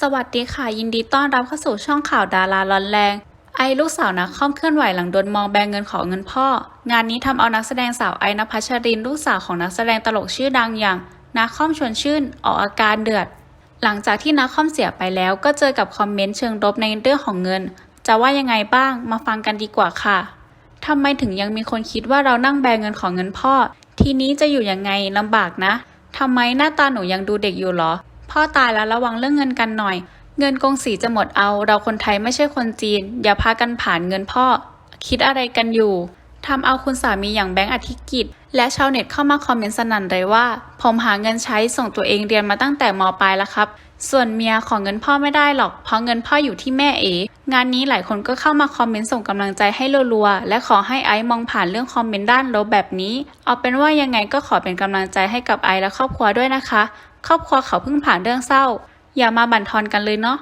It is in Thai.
สวัสดีค่ะ ยินดีต้อนรับเข้าสู่ช่องข่าวดาราร้อนแรง ไอลูกสาวนักคอมเคลื่อนไหวหลังโดนมองแบงเงินของเงินพ่อ งานนี้ทำเอานักแสดงสาวไอนภัชรินลูกสาวของนักแสดงตลกชื่อดังอย่างนักคอมชวนชื่น ออกอาการเดือด หลังจากที่นักคอมเสียไปแล้ว ก็เจอกับคอมเมนต์เชิงลบในเรื่องของเงิน จะว่ายังไงบ้างมาฟังกันดีกว่าค่ะทำไมถึงยังมีคนคิดว่าเรานั่งแบงเงินของเงินพ่อ ทีนี้จะอยู่ยังไงลำบากนะทำไมหน้าตาหนูยังดูเด็กอยู่เหรอ พ่อตายแล้วระวังเรื่องเงินกันหน่อย เงินกงสีจะหมดเอา เราคนไทยไม่ใช่คนจีน อย่าพากันผ่านเงินพ่อ คิดอะไรกันอยู่ทำเอาคุณสามีอย่างแบงค์อธิกิจ และชาวเน็ตเข้ามาคอมเมนต์สนั่นเลยว่า ผมหาเงินใช้ส่งตัวเองเรียนมาตั้งแต่มปลายแล้วครับ ส่วนเมียของเงินพ่อไม่ได้หรอก เพราะเงินพ่ออยู่ที่แม่เองานนี้หลายคนก็เข้ามาคอมเมนต์ส่งกำลังใจให้รัวๆและขอให้ไอซ์มองผ่านเรื่องคอมเมนต์ด้านลบแบบนี้ เอาเป็นว่ายังไงก็ขอเป็นกำลังใจให้กับไอซ์และครอบครัวด้วยนะคะ ครอบครัวเขาเพิ่งผ่านเรื่องเศร้า อย่ามาบั่นทอนกันเลยเนาะ